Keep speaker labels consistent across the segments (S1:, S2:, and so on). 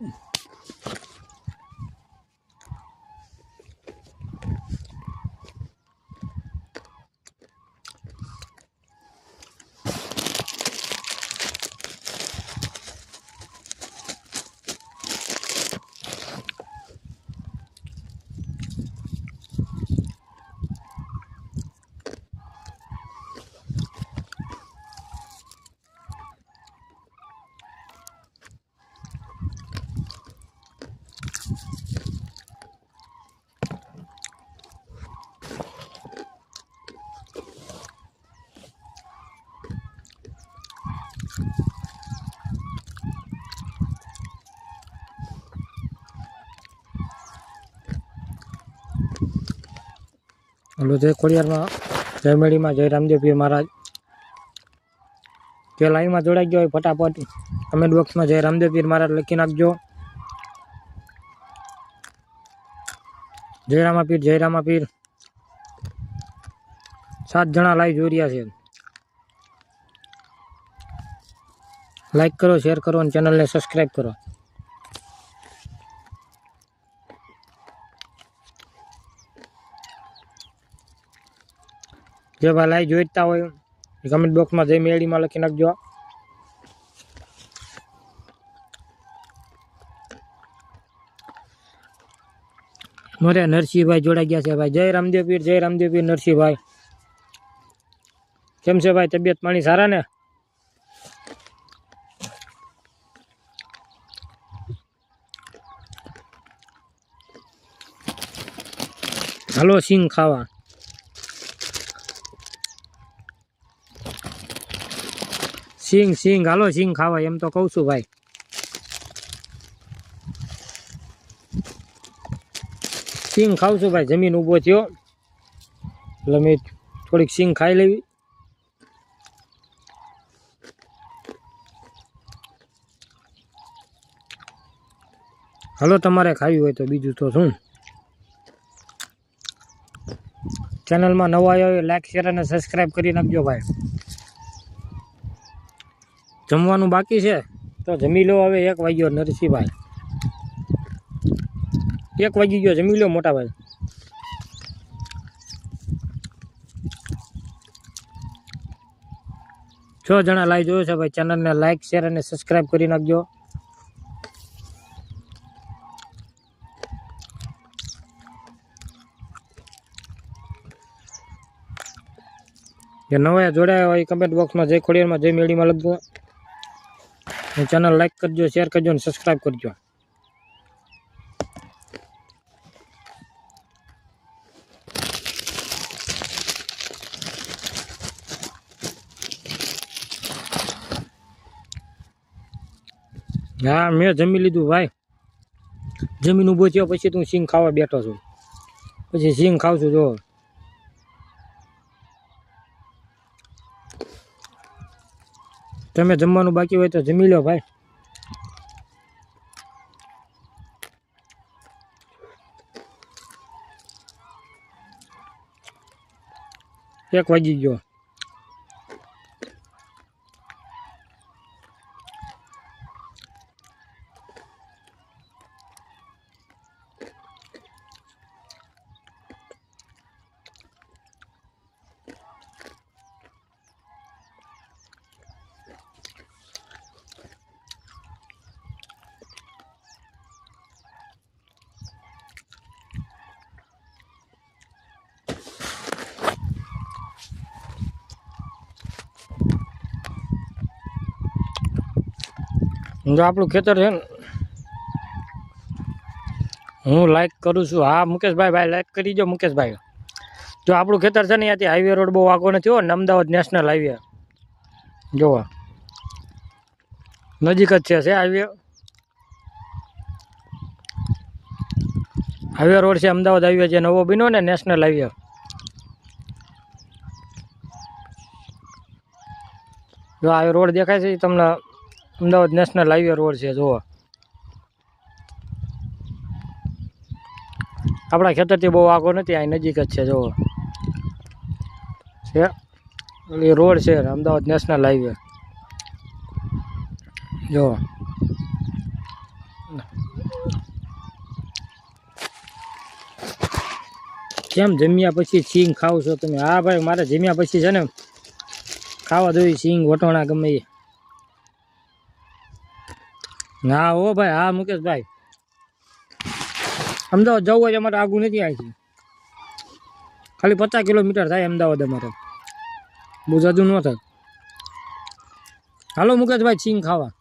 S1: Hmm. Hello જય ખોડિયારમાં જય મેળીમાં જય રામદેવ પીર મહારાજ. જે લાઈવમાં જોડાઈ ગયો હોય ફટાફટ કમેન્ટ બોક્સમાં જય રામદેવ પીર મહારાજ લખી નાખજો. જય રામા પીર, જય રામા પીર. સાત જણા લાઈવ જોઈ રહ્યા છે. લાઈક કરો, શેર કરો અને ચેનલને સબસ્ક્રાઈબ કરો. જે ભાઈ લાઈવ જોઈતા હોય કમેન્ટ બોક્સમાં જઈ મેળીમાં લખી નાખજો. મારે નરસિંહભાઈ જોડાઈ ગયા છે ભાઈ. જય રામદેવ પીર, જય રામદેવ પીર, નરસિંહભાઈ. કેમ છે ભાઈ, તબિયત પાણી સારા ને? હાલો, સિંગ ખાવા. સિંગ સિંગ, હાલો સિંગ ખાવા, એમ તો કહું છું ભાઈ. સિંગ છું ભાઈ, જમીન ઊભો થયો. એટલે મેં થોડીક સિંગ ખાઈ લેવી. હાલો તમારે ખાવી હોય તો બીજું તો શું? ચેનલમાં નવા આવ્યો લાઈક શેર અને સબસ્ક્રાઈબ કરી નાખજો ભાઈ. જમવાનું બાકી છે? તો જમી લો હવે, એક વાગ્યો નરસિંહભાઈ. એક વાગી ગયો, જમી લો મોટાભાઈ. છ જણા લાઈવ જોયો છે ભાઈ, ચેનલને લાઈક, શેર અને સબસ્ક્રાઈબ કરી નાખજો. જે નવા જોડાયા હોય કમેન્ટ બોક્સમાં જય ખોડિયારમાં, જય મેળીમાં લખજો. ચેનલ લાઈક કરજો શેર કરજો અને સબસ્ક્રાઈબ કરજો. હા, મેં જમી લીધું ભાઈ. જમીન ઊભો થયો, પછી તું સિંગ ખાવા બેઠો છું. પછી સિંગ ખાવ છું જો. તમે જમવાનું બાકી હોય તો જમી લો ભાઈ. એક વાગી ગયો. જો આપણું ખેતર છે ને, હું લાઈક કરું છું. હા, મુકેશભાઈ, ભાઈ લાઈક કરી દો મુકેશભાઈ. જો આપણું ખેતર છે ને, ત્યાંથી હાઈવે રોડ બહુ આગો નથી હો, ને અમદાવાદ નેશનલ હાઈવે જોવા. નજીક જ છે હાઈવે હાઈવે રોડ છે, અમદાવાદ હાઈવે જે નવો બન્યો ને નેશનલ હાઈવે જો આ રોડ દેખાય છે તમને અમદાવાદ નેશનલ હાઈવે રોડ છે, જુઓ. આપણા ખેતરથી બહુ આગો નથી અહીં નજીક જ છે, જુઓ. છે. એ રોડ છે, અમદાવાદ નેશનલ હાઈવે જુઓ. કેમ જમ્યા પછી સિંગ ખાવ છો તમે? હા ભાઈ, મારે જમ્યા પછી છે ને ખાવા જોઈએ સિંગ, વટોણા ગમે એ. હા હો ભાઈ, હા, મુકેશભાઈ. અમદાવાદ જવું હોય અમારે આગું નથી આવી ખાલી પચાસ કિલોમીટર થાય અમદાવાદ અમારે. બહુ જાજુ ન થાય. હાલો, મુકેશભાઈ સિંગ ખાવા.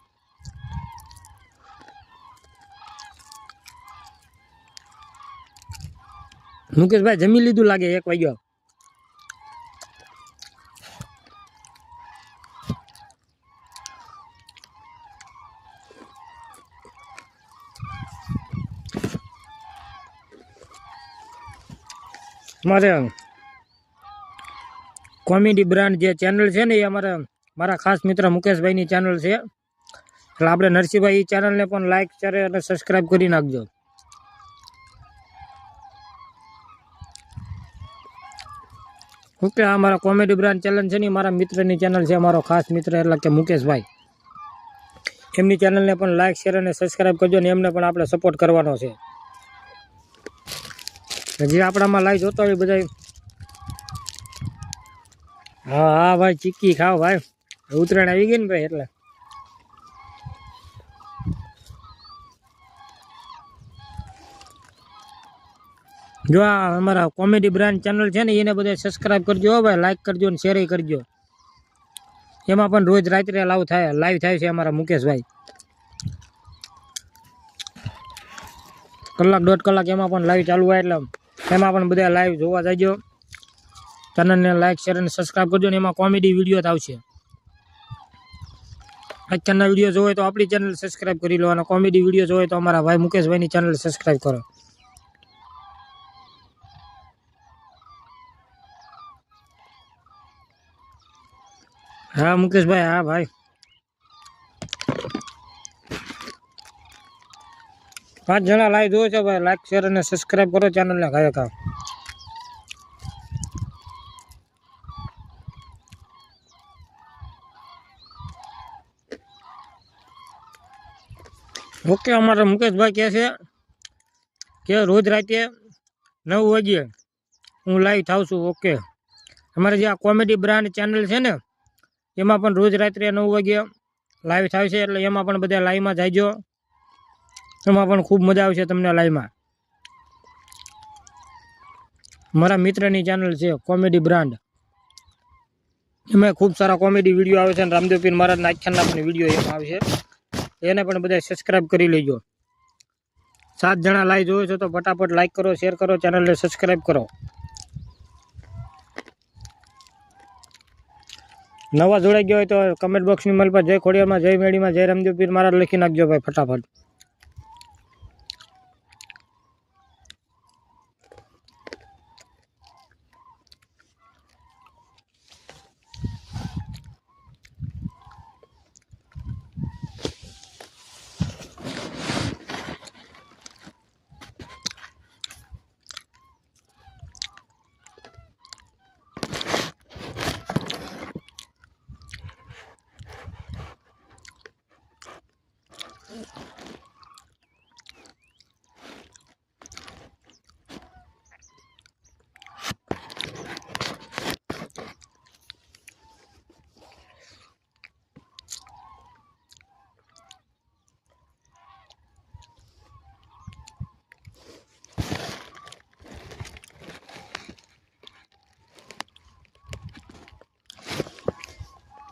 S1: મુકેશભાઈ, જમી લીધું લાગે, એક વાગ્યો. મારે કોમેડી બ્રાન્ડ જે ચેનલ છે ને એ અમારે મારા ખાસ મિત્ર મુકેશભાઈની ચેનલ છે. એટલે આપણે નરસિંહભાઈ એ ચેનલને પણ લાઈક શેર અને સબસ્ક્રાઈબ કરી નાખજો. ઓકે આ મારા કોમેડી બ્રાન્ડ ચેનલ છે ને મારા મિત્રની ચેનલ છે મારો ખાસ મિત્ર એટલે કે મુકેશભાઈ. એમની ચેનલને પણ લાઈક શેર અને સબસ્ક્રાઈબ કરજો ને એમને પણ આપણે સપોર્ટ કરવાનો છે. જે આપણામાં લાઈવ જોતા હોય બધા હા હા, ભાઈ, ચીક્કી ખાવ ભાઈ. ઉત્તરાયણ આવી ગઈ ને ભાઈ, એટલે. જો આ અમારા કોમેડી બ્રાન્ડ ચેનલ છે ને, એને બધા સબસ્ક્રાઈબ કરજો ભાઈ લાઈક કરજો ને શેર કરજો. એમાં પણ રોજ રાત્રે લાવ થાય લાઈવ થાય છે અમારા મુકેશભાઈ. કલાક દોઢ કલાક એમાં પણ લાઈવ ચાલુ હોય એટલે. એમાં પણ બધા લાઈવ જોવા જાજો. ચેનલને લાઈક શેર અને સબસ્ક્રાઈબ કરજો ને એમાં કોમેડી વીડિયો આવશે. અત્યારના વીડિયો હોય તો આપણી ચેનલ સબસ્ક્રાઈબ કરી લો અને કોમેડી વીડિયો હોય તો અમારા ભાઈ મુકેશભાઈની ચેનલ સબસ્ક્રાઈબ કરો. હા, મુકેશભાઈ, હા, ભાઈ. પાંચ જણા લાઈવ જોયો છે ભાઈ. લાઈક શેર અને સબસ્ક્રાઈબ કરો ચેનલને ખાય ઓકે અમારા મુકેશભાઈ કહે છે કે રોજ રાતે નવ વાગ્યે હું લાઈવ થાઉં છું. ઓકે અમારે જે આ કોમેડી બ્રાન્ડ ચેનલ છે ને, એમાં પણ રોજ રાત્રે નવ વાગ્યે લાઈવ થાય છે. એટલે એમાં પણ બધા લાઈવમાં જાયજો. એમાં પણ ખૂબ મજા આવશે તમને લાઈવમાં. મારા મિત્રની ચેનલ છે કોમેડી બ્રાન્ડ એમાં ખૂબ સારા કોમેડી વીડિયો આવે છે અને રામદેવ પીર મહારાજના આખ્યાનના પણ વીડિયો એમાં આવશે એને પણ બધા સબસ્ક્રાઈબ કરી લેજો. સાત જણા લાઈવ જોયો છો તો ફટાફટ લાઈક કરો શેર કરો ચેનલને સબસ્ક્રાઈબ કરો. નવા જોડાઈ ગયો હોય તો કમેન્ટ બોક્સની મલ પર જય ખોડિયારમાં, જય મેળીમાં, જય રામદેવ પીર મહારાજ લખી નાખજો ભાઈ ફટાફટ.